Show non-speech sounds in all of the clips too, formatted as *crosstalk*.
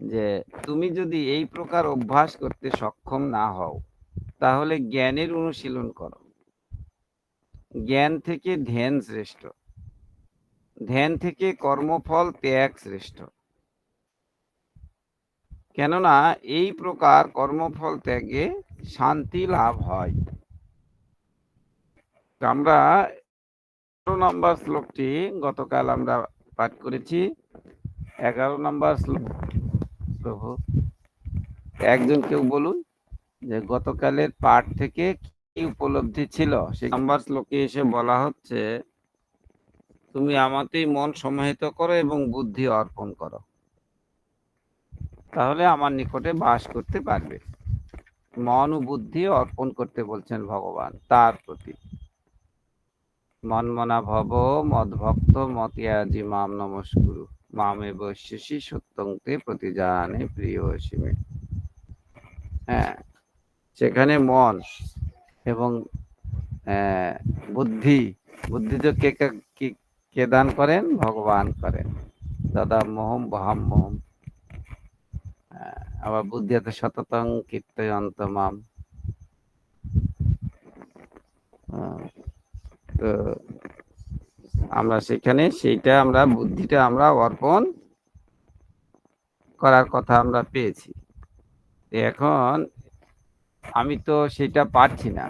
যে তুমি যদি এই প্রকার অভ্যাস করতে সক্ষম না হও, তাহলে জ্ঞানের অনুশীলন করো। জ্ঞান থেকে ধ্যান শ্রেষ্ঠ। ধ্যান থেকে কর্মফল ত্যাগ শ্রেষ্ঠ। কেননা এই প্রকার কর্মফল ত্যাগে শান্তি লাভ হয়। আমরা নম্বর শ্লোকটি গতকাল আমরা পাঠ করেছি। এগারো নম্বর শ্লোক প্রভু। একজন কেউ বলুন যে গতকালের পাঠ থেকে কি উপলব্ধি ছিল? সেই নম্বর শ্লোকে এসে বলা হচ্ছে, তুমি আমাতেই মন সমাহিত করো এবং বুদ্ধি অর্পণ করো। তাহলে আমার নিকটে বাস করতে পারবে। মন ও বুদ্ধি অর্পণ করতে বলছেন ভগবান, তার প্রতি। মনমনা ভব, মদভক্ত, মতিয়াজি মাম নমস্কুরু। মামে বৈশ্যসী সত্যংতে প্রতিজানে প্রিয় সীমে হ্যাঁ সেখানে মন এবং বুদ্ধি বুদ্ধি তো কে কে- দান করেন ভগবান করেন দাদা মোহম বহাম মোহম আবার বুদ্ধি আছে সততং কীর্তয়ন্ত মাম তো আমরা সেখানে সেইটা আমরা বুদ্ধিটা আমরা অর্পণ করার কথা আমরা পেয়েছি। এখন আমি তো সেটা পারছি না।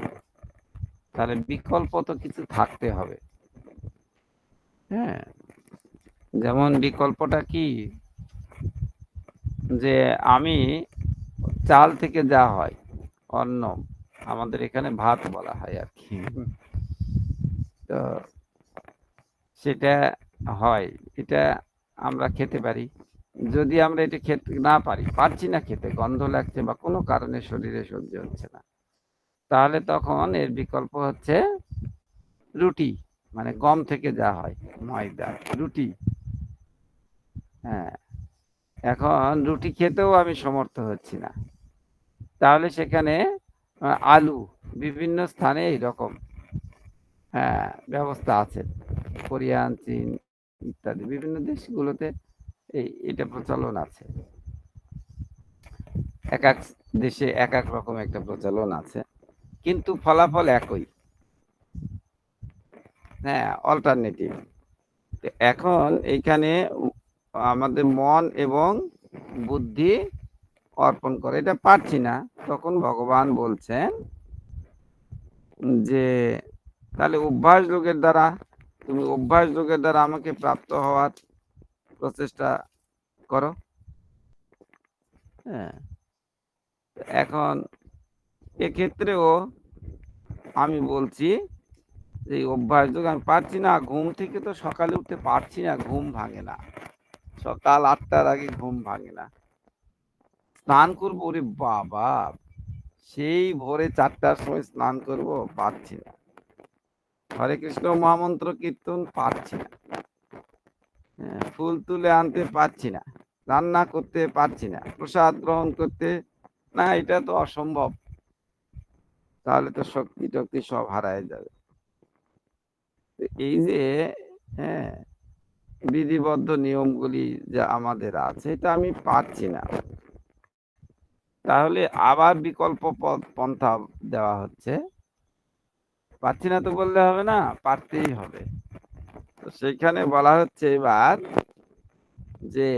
তাহলে বিকল্প তো কিছু থাকতে হবে। হ্যাঁ যেমন বিকল্পটা কি? যে আমি চাল থেকে যা হয় অন্ন আমাদের এখানে ভাত বলা হয় আর কি। তো সেটা হয়, এটা আমরা খেতে পারি। যদি আমরা এটা খেতে, না পারি, পারছি না খেতে, গন্ধ লাগছে বা কোনো কারণে শরীরে সহ্য হচ্ছে না, তাহলে তখন এর বিকল্প হচ্ছে রুটি মানে গম থেকে যা হয়, ময়দা, রুটি। হ্যাঁ এখন রুটি খেতেও আমি সমর্থ হচ্ছি না। তাহলে সেখানে আলু, বিভিন্ন স্থানে এইরকম হ্যাঁ ব্যবস্থা আছে। কোরিয়ান চীন ইত্যাদি বিভিন্ন দেশগুলোতে এই, এটা প্রচলন আছে। এক এক দেশে এক এক রকম একটা প্রচলন আছে। কিন্তু ফলাফল একই। হ্যাঁ অল্টারনেটিভ এখন এইখানে আমাদের মন এবং বুদ্ধি অর্পণ করে, এটা পারছি না। তখন ভগবান বলছেন যে, তাহলে অভ্যাস লোকের দ্বারা তুমি অভ্যাস যোগের দ্বারা আমাকে প্রাপ্ত হওয়ার প্রচেষ্টা করো। হ্যাঁ। এখন এক্ষেত্রেও আমি বলছি যে এই অভ্যাস যোগ আমি পারছি না ঘুম থেকে তো সকালে উঠতে পারছি না ঘুম ভাঙে না। সকাল আটটার আগে ঘুম ভাঙে না। স্নান করব ওরে বাবা! সেই ভোরে চারটার সময় স্নান করব পারছি না। হরে কৃষ্ণ মহামন্ত্র কীর্তন পারছি না। হ্যাঁ, ফুল তুলে আনতে পারছি না রান্না করতে পারছি না প্রসাদ গ্রহণ করতে না এটা তো অসম্ভব। তাহলে তো শক্তি টক্তি সব হারায় যাবে। এই যে হ্যাঁ বিধিবদ্ধ নিয়মগুলি যা আমাদের আছে এটা আমি পারছি না। তাহলে আবার বিকল্প পন্থা দেওয়া হচ্ছে। পারছি না তো বললে হবে না, পারতেই হবে। তো সেখানে বলা হচ্ছে এবার যে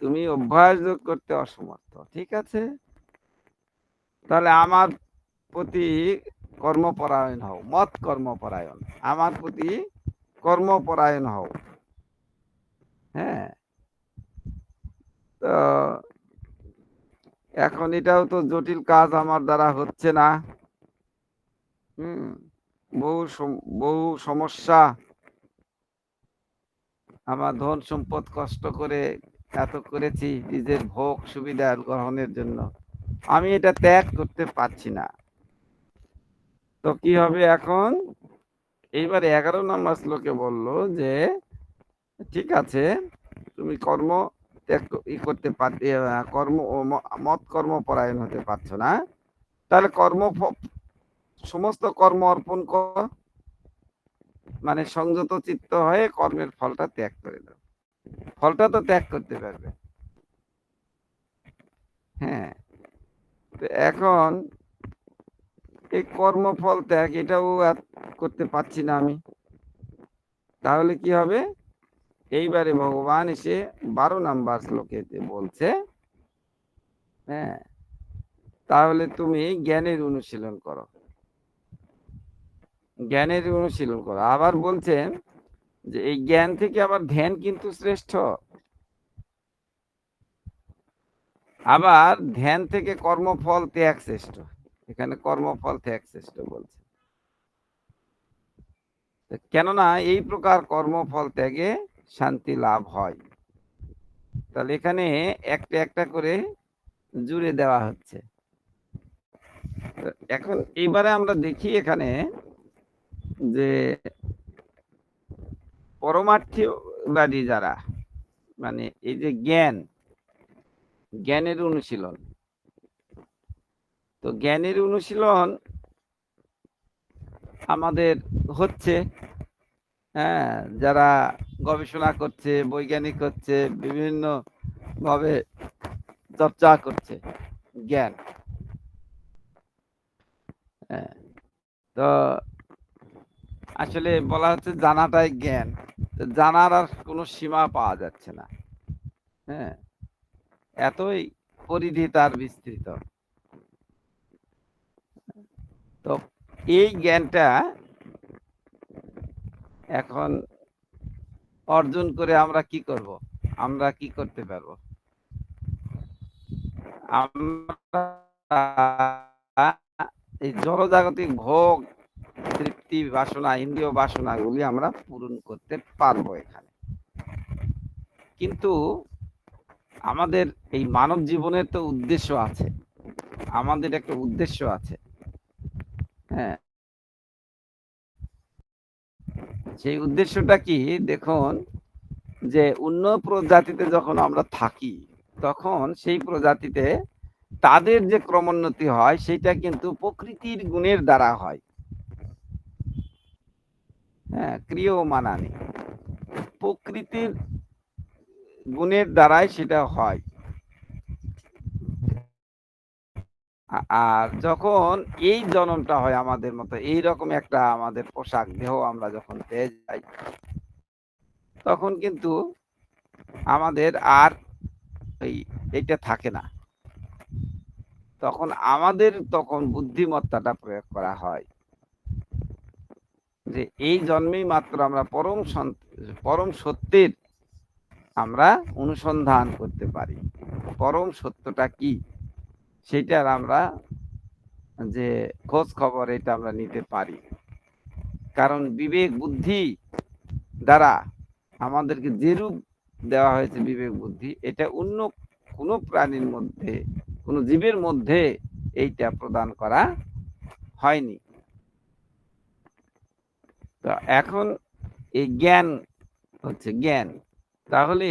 তুমি অভ্যাস যোগ করতে অসমর্থ, ঠিক আছে? তাহলে আমার প্রতি কর্মপরায়ণ হও, মত কর্মপরায়ণ, আমার প্রতি কর্মপরায়ণ হও। হ্যাঁ? তো এখন এটাও তো জটিল কাজ আমার দ্বারা হচ্ছে না। হুম? বহু বহু সমস্যা। আমার ধন সম্পদ কষ্ট করে এত করেছি, নিজের ভোগ সুবিধা গ্রহণের জন্য। আমি এটা ত্যাগ করতে পারছি না। তো কি হবে এখন? এইবার এগারো নম্বর শ্লোকে বলল যে, ঠিক আছে, তুমি কর্ম ত্যাগ ই করতে পার কর্ম মত কর্ম পরায়ণ হতে পারছ না। তাহলে কর্ম সমস্ত কর্ম অর্পণ কর। মানে সংযত চিত্ত হয়ে কর্মের ফলটা ত্যাগ করে দাও। ফলটা তো ত্যাগ করতে পারবে। হ্যাঁ। তো এখন এই কর্মফল ত্যাগ, এটাও করতে পারছি না আমি। তাহলে কি হবে? এইবারে ভগবান এসে বারো নাম্বার শ্লোকেতে বলছে হ্যাঁ তাহলে তুমি জ্ঞানের অনুশীলন করো। জ্ঞানের অনুশীলন করো। আবার বলছেন যে এই জ্ঞান থেকে আবার ধ্যান কিন্তু শ্রেষ্ঠ। আবার ধ্যান থেকে কর্মফল ত্যাগ শ্রেষ্ঠ। এখানে কর্মফল ত্যাগ শ্রেষ্ঠ বলছে। কেননা এই প্রকার কর্মফল ত্যাগে শান্তি লাভ হয়। তাহলে এখানে একটা একটা করে জুড়ে দেওয়া হচ্ছে। এখন এইবারে আমরা দেখি এখানে যে পরমার্থবাদী যারা মানে এই যে জ্ঞান, জ্ঞানের অনুশীলন। তো জ্ঞানের অনুশীলন আমাদের হচ্ছে হ্যাঁ যারা গবেষণা করছে, বৈজ্ঞানিক হচ্ছে বিভিন্ন ভাবে চর্চা করছে জ্ঞান। হ্যাঁ তো আসলে বলা হচ্ছে জানাটাই জ্ঞান। জানার আর কোনো সীমা পাওয়া যাচ্ছে না। হ্যাঁ? এতই পরিধি তার বিস্তৃত। তো এই জ্ঞানটা এখন অর্জন করে আমরা কি করব? আমরা কি করতে পারব? আমরা এই জড়জাগতিক ভোগ তৃপ্তি বাসনা, ইন্দ্রিয় বাসনাগুলি আমরা পূরণ করতে পারব এখানে। কিন্তু আমাদের এই মানব জীবনের তো উদ্দেশ্য আছে। আমাদের একটা উদ্দেশ্য আছে। হ্যাঁ। সেই উদ্দেশ্যটা কি? দেখুন, যে অন্য প্রজাতিতে যখন আমরা থাকি, তখন সেই প্রজাতিতে তাদের যে ক্রমোন্নতি হয়, সেটা কিন্তু প্রকৃতির গুণের দ্বারা হয়। হ্যাঁ ক্রিয় মানানি। প্রকৃতির গুণের দ্বারাই সেটা হয়। আর যখন এই জন্মটা হয় আমাদের মতো, এই রকম একটা আমাদের পোশাক দেহ আমরা যখন পেয়ে যাই, তখন কিন্তু আমাদের আর এই এটা থাকে না। তখন আমাদের তখন বুদ্ধিমত্তাটা প্রয়োগ করা হয়। যে এই জন্মেই মাত্র আমরা পরম পরম সত্যের আমরা অনুসন্ধান করতে পারি। পরম সত্যটা কি? সেটার আমরা যে খোঁজ খবর এটা আমরা নিতে পারি। কারণ বিবেক বুদ্ধি দ্বারা আমাদেরকে যে রূপ দেওয়া হয়েছে বিবেক বুদ্ধি, এটা অন্য কোনো প্রাণীর মধ্যে, কোনো জীবের মধ্যে এইটা প্রদান করা হয়নি। তো এখন এই জ্ঞান হচ্ছে জ্ঞান। তাহলে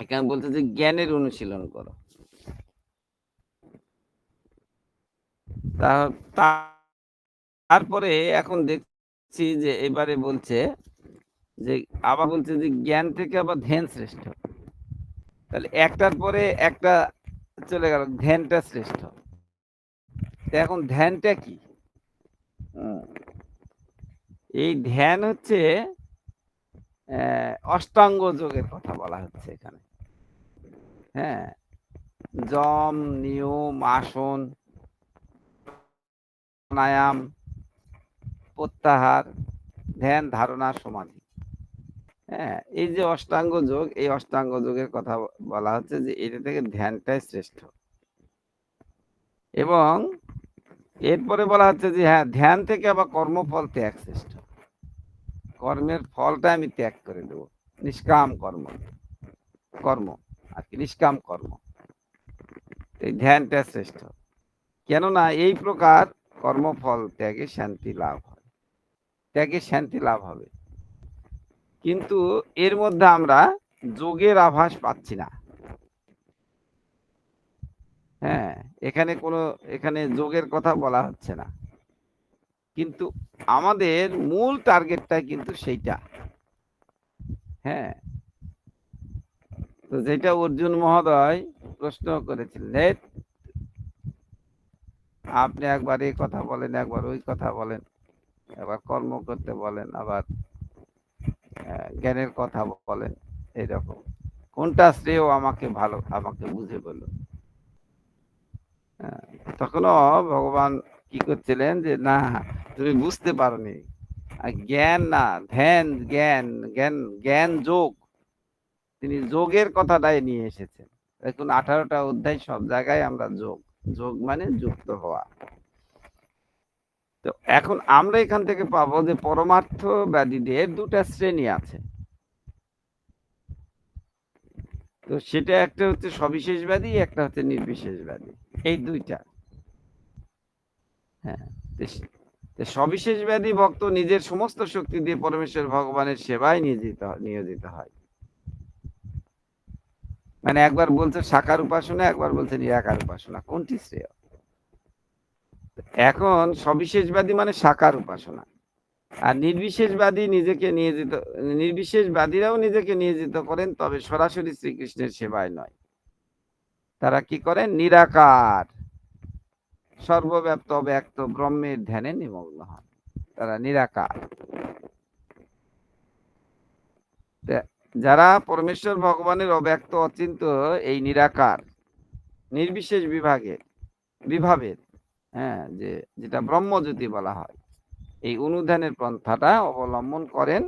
এখানে বলছে যে জ্ঞানের অনুশীলন করো। তারপরে এখন দেখছি যে এবারে বলছে যে, আবার বলছে যে জ্ঞান থেকে আবার ধ্যান শ্রেষ্ঠ। তাহলে একটার পরে একটা চলে গেল, ধ্যানটা শ্রেষ্ঠ। এখন ধ্যানটা কি। এই ধ্যান হচ্ছে অষ্টাঙ্গ যোগের কথা বলা হচ্ছে এখানে। হ্যাঁ? যম, নিয়ম, আসন, প্রাণায়াম, প্রত্যাহার, ধ্যান, ধারণা, সমাধি। হ্যাঁ? এই যে অষ্টাঙ্গ যোগ, এই অষ্টাঙ্গ যোগের কথা বলা হচ্ছে যে এটা থেকে ধ্যানটাই শ্রেষ্ঠ। এবং এরপরে বলা হচ্ছে যে হ্যাঁ ধ্যান থেকে আবার কর্মফল ত্যাগ শ্রেষ্ঠ। কর্মের ফলটা আমি ত্যাগ করে দেব নিষ্কাম কর্ম। কর্ম, আর কি, নিষ্কাম কর্ম। এই ধ্যানটা শ্রেষ্ঠ। কেননা এই প্রকার কর্মফল ত্যাগে শান্তি লাভ হয়। ত্যাগে শান্তি লাভ হবে। কিন্তু এর মধ্যে আমরা যোগের আভাস পাচ্ছি না। হ্যাঁ এখানে কোনো এখানে যোগের কথা বলা হচ্ছে না। কিন্তু আমাদের মূল টার্গেটটা কিন্তু সেইটা। হ্যাঁ। তো যেটা অর্জুন মহোদয় প্রশ্ন করেছিলেন "এই, আপনি একবার এই কথা বলেন একবার ওই কথা বলেন আবার কর্ম করতে বলেন আবার জ্ঞানের কথা বলেন এইরকম কোনটা শ্রেয় আমাকে ভালো আমাকে বুঝে বলুন। তখনও ভগবান কি করছিলেন যে, না, তুমি বুঝতে পারোনি। জ্ঞান না, ধ্যান, জ্ঞান জ্ঞান জ্ঞান যোগ। তিনি যোগের কথাটাই নিয়ে এসেছেন। এখন আঠারোটা অধ্যায় সব জায়গায় আমরা যোগ। যোগ মানে যুক্ত হওয়া। তো এখন আমরা এখান থেকে পাবো যে, পরমার্থ ব্যাধিদের দুটা শ্রেণি আছে। তো সেটা একটা হচ্ছে সবিশেষ ব্যাধি একটা হচ্ছে নির্বিশেষ ব্যাধি এই দুইটা। হ্যাঁ তো সে- তো সবিশেষ ব্যাধি ভক্ত নিজের সমস্ত শক্তি দিয়ে পরমেশ্বর ভগবানের সেবায় নিয়োজিত নিয়োজিত হয়। মানে একবার বলছে সাকার উপাসনা, একবার বলছে নিরাকার উপাসনা। কোনটি শ্রেয়? এখন সবিশেষবাদী মানে সাকার উপাসনা। আর নির্বিশেষবাদী নিজেকে নিয়োজিত, নির্বিশেষবাদীরাও নিজেকে নিয়োজিত করেন, তবে সরাসরি শ্রীকৃষ্ণের সেবায় নয়। তারা কি করেন? নিরাকার, সর্বব্যাপ্ত ব্যক্ত ব্রহ্মের ধ্যানে নিমগ্ন হন। তারা নিরাকার। যারা পরমেশ্বর ভগবানের অব্যক্ত, অচিন্ত, এই নিরাকার, নির্বিশেষ বিভাগের, বিভাবের হ্যাঁ যে, যেটা ব্রহ্মজ্যোতি বলা হয় এই অনুধানের পন্থাটা অবলম্বন করেন।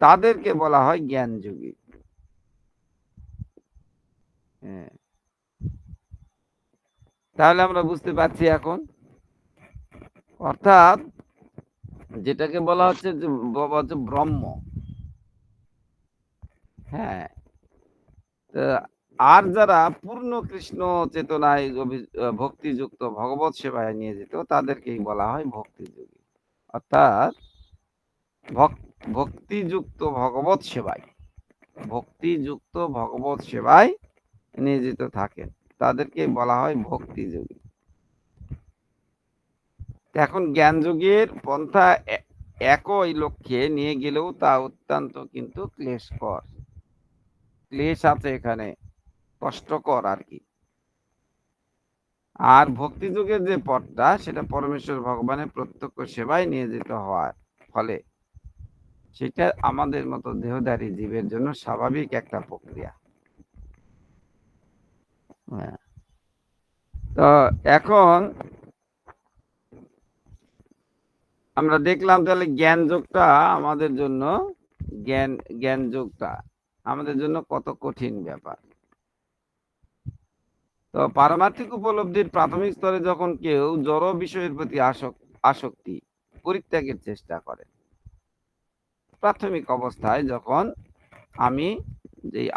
তাদেরকে বলা হয় জ্ঞান যোগী হ্যাঁ। তাহলে আমরা বুঝতে পারছি এখন। অর্থাৎ যেটাকে বলা হচ্ছে যে ব্রহ্ম। হ্যাঁ। আর যারা পূর্ণ কৃষ্ণ চেতনায় ভক্তিযুক্ত ভগবত সেবায় নিয়ে যেত তাদেরকেই বলা হয় ভক্তিযোগী। অর্থাৎ ভক- ভক্তিযুক্ত ভগবত সেবায়, ভক্তিযুক্ত ভগবত সেবায় নিয়োজিত থাকেন তাদেরকে বলা হয় ভক্তিযোগী। এখন জ্ঞানযোগের পন্থা একই লক্ষ্যে নিয়ে গেলেও তা অত্যন্ত কিন্তু ক্লেশকর। ক্লেশ আছে এখানে, কষ্টকর আর কি। আর ভক্তি যুগের যে পথটা, সেটা পরমেশ্বর ভগবানের প্রত্যক্ষ সেবায় নিয়োজিত হওয়ার ফলে সেটা আমাদের মতো দেহধারী জীবের জন্য স্বাভাবিক একটা প্রক্রিয়া হ্যাঁ। তো এখন আমরা দেখলাম তাহলে জ্ঞান যোগটা আমাদের জন্য, জ্ঞান জ্ঞান যোগটা আমাদের জন্য কত কঠিন ব্যাপার তো পারমার্থিক উপলব্ধির প্রাথমিক স্তরে যখন কেউ জড় বিষয়ের প্রতি আসক- আসক্তি পরিত্যাগের চেষ্টা করে। প্রাথমিক অবস্থায় যখন আমি যে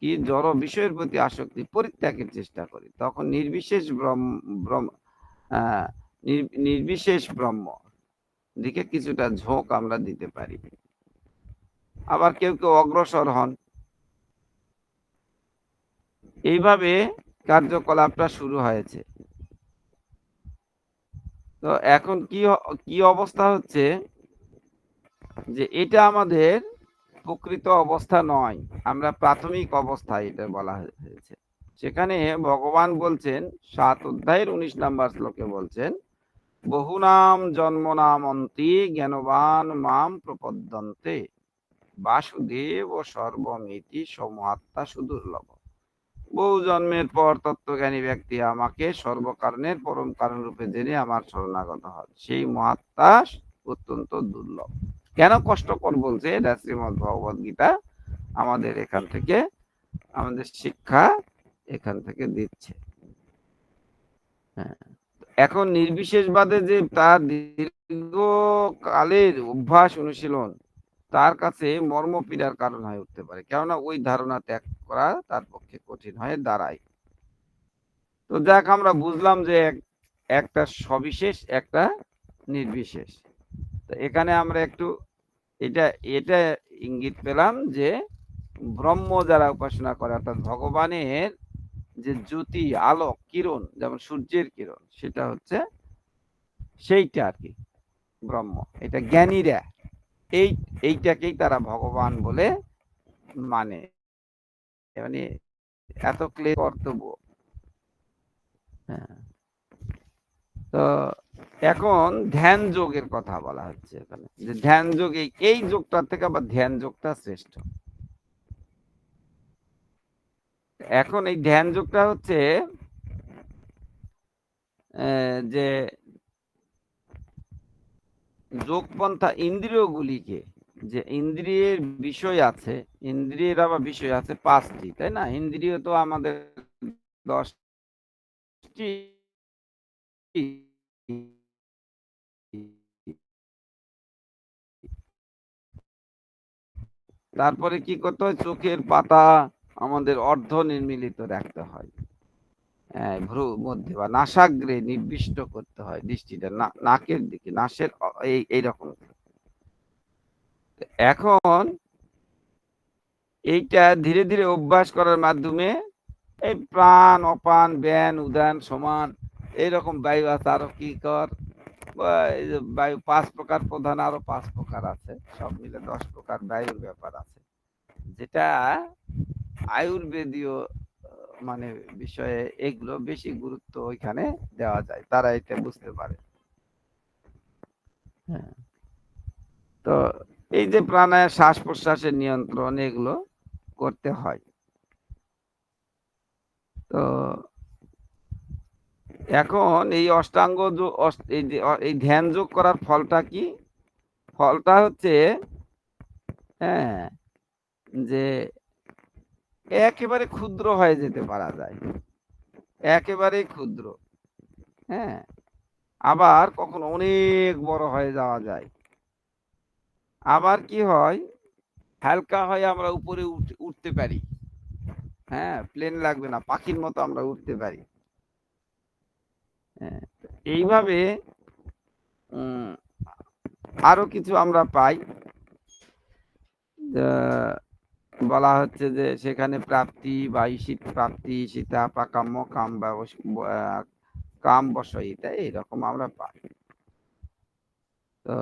কি জড় বিষয়ের প্রতি আসক্তি পরিত্যাগের চেষ্টা করি, তখন নির্বিশেষ ব্রহ্ম নির্বিশেষ ব্রহ্ম দিকে কিছুটা ঝোঁক আমরা দিতে পারি। আবার কেউ কেউ অগ্রসর হন। এইভাবে কার্যকলাপটা শুরু হয়েছে। তো এখন কি কি অবস্থা হচ্ছে? যে এটা আমাদের প্রকৃত অবস্থা নয়, আমরা প্রাথমিক অবস্থা এটা বলা হয়েছে। সেখানে ভগবান বলছেন, সাত অধ্যায়ের উনিশ নাম্বার শ্লোকে বলছেন বহুনাম জন্ম নাম অন্তি জ্ঞানবান মাম প্রপদ্যন্তে, বাসুদেব ও সর্বমিতি সমহাত্মা সুদুর্লভ। বহু জন্মের পর তত্ত্বজ্ঞানী ব্যক্তি আমাকে সর্বকারণের পরম কারণ রূপে জেনে আমার শরণাগত হয় সেই মহাত্মা অত্যন্ত দুর্লভ। কেন কষ্টকর বলছে এটা শ্রীমদ ভগবত গীতা আমাদের এখান থেকে, আমাদের শিক্ষা এখান থেকে দিচ্ছে। হ্যাঁ। এখন নির্বিশেষবাদে যে তার দীর্ঘকালের অভ্যাস অনুশীলন তার কাছে মর্ম পীড়ার কারণ হয়ে উঠতে পারে। কেননা ওই ধারণা ত্যাগ করা তার পক্ষে কঠিন হয়ে দাঁড়ায়। তো যাক, আমরা বুঝলাম যে এক- একটা সবিশেষ, একটা নির্বিশেষ। তো এখানে আমরা একটু এটা এটা ইঙ্গিত পেলাম যে ব্রহ্ম যারা উপাসনা করে, অর্থাৎ ভগবানের যে জ্যোতি, আলোক, কিরণ, যেমন সূর্যের কিরণ, সেটা হচ্ছে সেইটা আর কি, ব্রহ্ম। এটা জ্ঞানীরা এই, এইটাকেই তারা ভগবান বলে মানে মানে এত ক্লে কর্তব্য হ্যাঁ। তো এখন ধ্যান যোগের কথা বলা হচ্ছে এখানে। যে ধ্যান যোগ, এই যোগটার থেকে আবার ধ্যান যোগটা শ্রেষ্ঠ। এখন এই ধ্যান যোগটা হচ্ছে যে যোগপন্থা ইন্দ্রিয়গুলিকে যে ইন্দ্রিয়ের বিষয় আছে, ইন্দ্রিয়ের আবার বিষয় আছে পাঁচটি, তাই না? ইন্দ্রিয় তো আমাদের দশটি। তারপরে কি করতে হয়? চোখের পাতা আমাদের অর্ধ নির্মিলিত রাখতে হয়। ভ্রু মধ্যে বা নাসাগ্রে নির্দিষ্ট করতে হয় দৃষ্টিটা নাকের দিকে, নাসের এই, এইরকম। এখন এইটা ধীরে ধীরে অভ্যাস করার মাধ্যমে এই প্রাণ, অপান, ব্যান, উদান, সমান, এইরকম বায়ু আছে, আরও কি কর? বায়ু পাঁচ প্রকার প্রধান, আরও পাঁচ প্রকার আছে, সব মিলে দশ প্রকার বায়ুর ব্যাপার আছে। যেটা আয়ুর্বেদীয় মানে বিষয়ে এগুলো বেশি গুরুত্ব ওইখানে দেওয়া যায় তারা এটা বুঝতে পারে। হ্যাঁ। তো এই যে প্রাণায়াম শ্বাস প্রশ্বাসের নিয়ন্ত্রণ এগুলো করতে হয়। তো এখন এই অষ্টাঙ্গ এই ধ্যান যোগ করার ফলটা কি? ফলটা হচ্ছে হ্যাঁ যে একেবারে ক্ষুদ্র হয়ে যেতে পারা যায়। একেবারে ক্ষুদ্র। হ্যাঁ? আবার কখনো অনেক বড় হয়ে যাওয়া যায়। আবার কি হয়? হালকা হয়ে আমরা উপরে উঠ- উঠতে পারি। হ্যাঁ? প্লেন লাগবে না পাখির মতো আমরা উঠতে পারি। হ্যাঁ, এইভাবে আরও কিছু আমরা পাই। বলা হচ্ছে যে সেখানে প্রাপ্তি বা ঈশিত প্রাপ্তি, সীতা প্রাকাম্য কাম কাম বসয়িতা এইরকম আমরা পাই। তো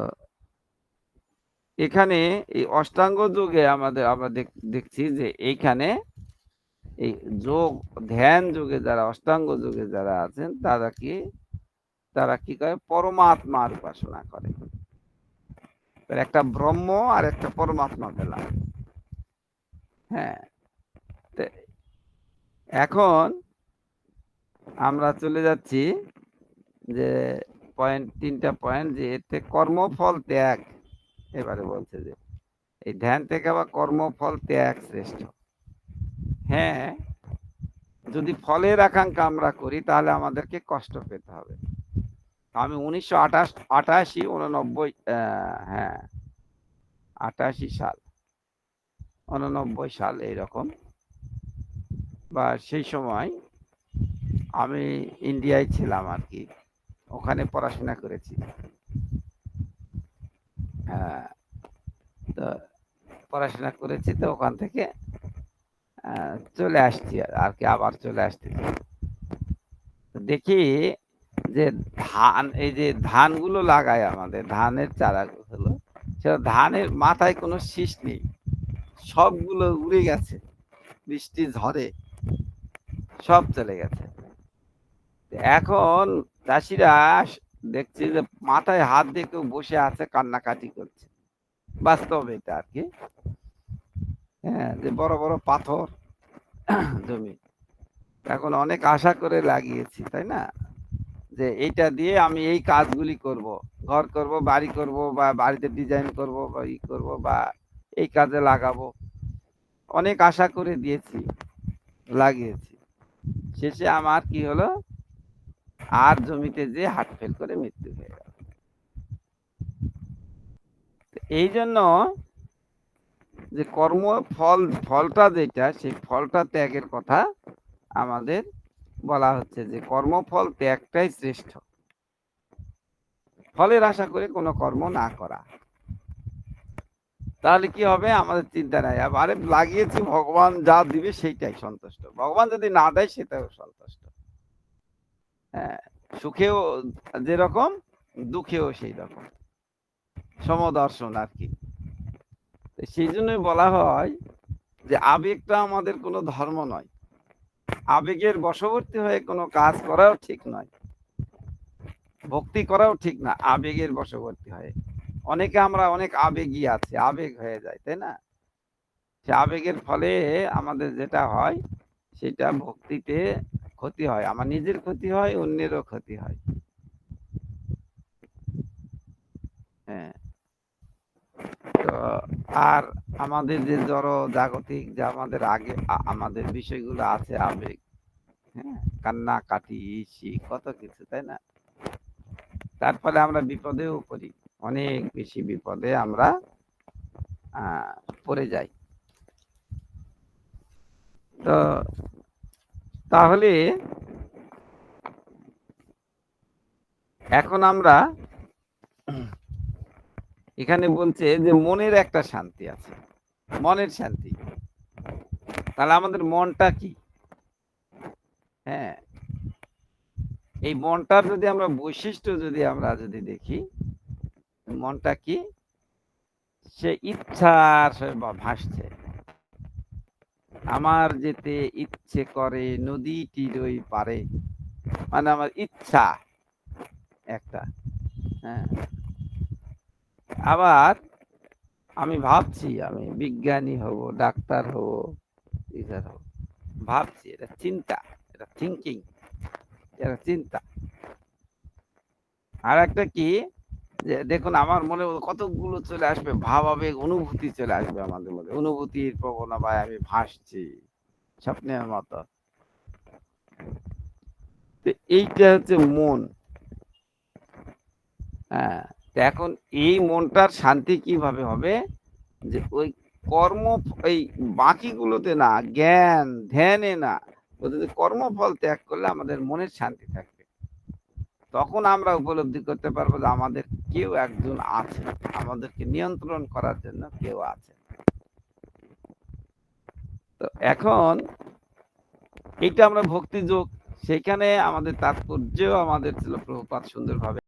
এখানে এই অষ্টাঙ্গ যোগে আমাদের, আমরা দেখছি যে এইখানে এই যোগ, ধ্যান যোগে যারা, অষ্টাঙ্গ যোগে যারা আছেন, তারা কি তারা কি করে? পরমাত্মার উপাসনা করে। একটা ব্রহ্ম আর একটা পরমাত্মা পেলাম হ্যাঁ এখন আমরা চলে যাচ্ছি যে পয়েন্ট তিনটা পয়েন্ট যে এতে কর্মফল ত্যাগ, এবারে বলছে যে এই ধ্যান থেকে আবার কর্মফল ত্যাগ শ্রেষ্ঠ। হ্যাঁ যদি ফলের আকাঙ্ক্ষা আমরা করি তাহলে আমাদেরকে কষ্ট পেতে হবে। আমি উনিশশো আঠাশ আটাশি উননব্বই হ্যাঁ আটাশি সাল। উননব্বই সাল এইরকম বা সেই সময় আমি ইন্ডিয়ায় ছিলাম আর কি ওখানে পড়াশোনা করেছি। হ্যাঁ তো পড়াশোনা করেছি তো ওখান থেকে চলে আসছি আর কি আবার চলে আসছি দেখি যে ধান, এই যে ধানগুলো লাগায় আমাদের, ধানের চারাগুলো ধানের মাথায় কোনো শীষ নেই। সবগুলো উড়ে গেছে। বৃষ্টি, ঝড়ে সব চলে গেছে। এখন চাষিরা দেখছি যে মাথায় হাত দিয়ে কেউ বসে আছে, কান্নাকাটি করছে। বাস্তব এটা আর কি। হ্যাঁ যে বড় বড় পাথর *clears throat* জমি। এখন অনেক আশা করে লাগিয়েছি, তাই না? যে এইটা দিয়ে আমি এই কাজগুলি করব। ঘর করব, বাড়ি করব বা বাড়িতে ডিজাইন করব বা ই করব বা এই কাজে লাগাবো। অনেক আশা করে দিয়েছি, লাগিয়েছি। শেষে আমার কি হলো? আর জমিতে যে হাট ফেল করে মৃত্যু হয়ে গেল। এই জন্য যে কর্ম ফল, ফলটা যেটা, সেই ফলটা ত্যাগের কথা আমাদের বলা হচ্ছে যে কর্মফল ত্যাগটাই শ্রেষ্ঠ। ফলের আশা করে কোনো কর্ম না করা। তাহলে কি হবে? আমাদের চিন্তা নাই। আরে লাগিয়েছি, ভগবান যা দিবে সেইটাই সন্তুষ্ট। ভগবান যদি না দেয়, সেটাও সন্তুষ্ট। হ্যাঁ সুখেও যেরকম, দুঃখেও সেই রকম সমদর্শন আর কি। সেই জন্যই বলা হয় যে, আবেগটা আমাদের কোনো ধর্ম নয়। আবেগের বশবর্তী হয়ে কোনো কাজ করাও ঠিক নয়। ভক্তি করাও ঠিক না, আবেগের বশবর্তী হয়। অনেকে আমরা অনেক আবেগী আছে, আবেগ হয়ে যায়, তাই না? সে আবেগের ফলে আমাদের যেটা হয়, সেটা ভক্তিতে ক্ষতি হয়, আমার নিজের ক্ষতি হয়, অন্যেরও ক্ষতি হয়। হ্যাঁ। তো আর আমাদের যে জড় জাগতিক যে আমাদের আগে আমাদের বিষয়গুলো আছে আবেগ হ্যাঁ? কান্না, কাটি, ইসি, কত কিছু, তাই না? তার ফলে আমরা বিপদেও পড়ি। অনেক বেশি বিপদে আমরা পড়ে যাই। তো, তাহলে এখন আমরা এখানে বলছে যে মনের একটা শান্তি আছে, মনের শান্তি। তাহলে আমাদের মনটা কি? হ্যাঁ এই মনটার যদি আমরা বৈশিষ্ট্য যদি আমরা যদি দেখি মনটা কি? সে ইচ্ছার ভাসছে। আমার যেতে ইচ্ছে করে নদীটির ওই পারে। মানে আমার ইচ্ছা একটা হ্যাঁ। আবার আমি ভাবছি, আমি বিজ্ঞানী হব, ডাক্তার হব টিচার হব। ভাবছি, এটা চিন্তা, এটা থিঙ্কিং এটা চিন্তা। আর একটা কি? যে দেখুন, আমার মনে কতগুলো চলে আসবে ভাব আবেগ অনুভূতি চলে আসবে আমাদের মধ্যে। অনুভূতির প্রবণতায় আমি ভাসছি, স্বপ্নের মতো। এইটা হচ্ছে মন। হ্যাঁ এখন এই মনটার শান্তি কীভাবে হবে? যে ওই কর্ম, এই বাকিগুলোতে না, জ্ঞান, ধ্যানে না কর্মফল ত্যাগ করলে আমাদের মনের শান্তি থাকবে। তখন আমরা উপলব্ধি করতে পারব যে আমাদের কেউ একজন আছে আমাদেরকে নিয়ন্ত্রণ করার জন্য কেউ আছে তো এখন এটা আমরা ভক্তিযোগ। সেখানে আমাদের তাৎপর্য আমাদের ছিল প্রভুপাত সুন্দরভাবে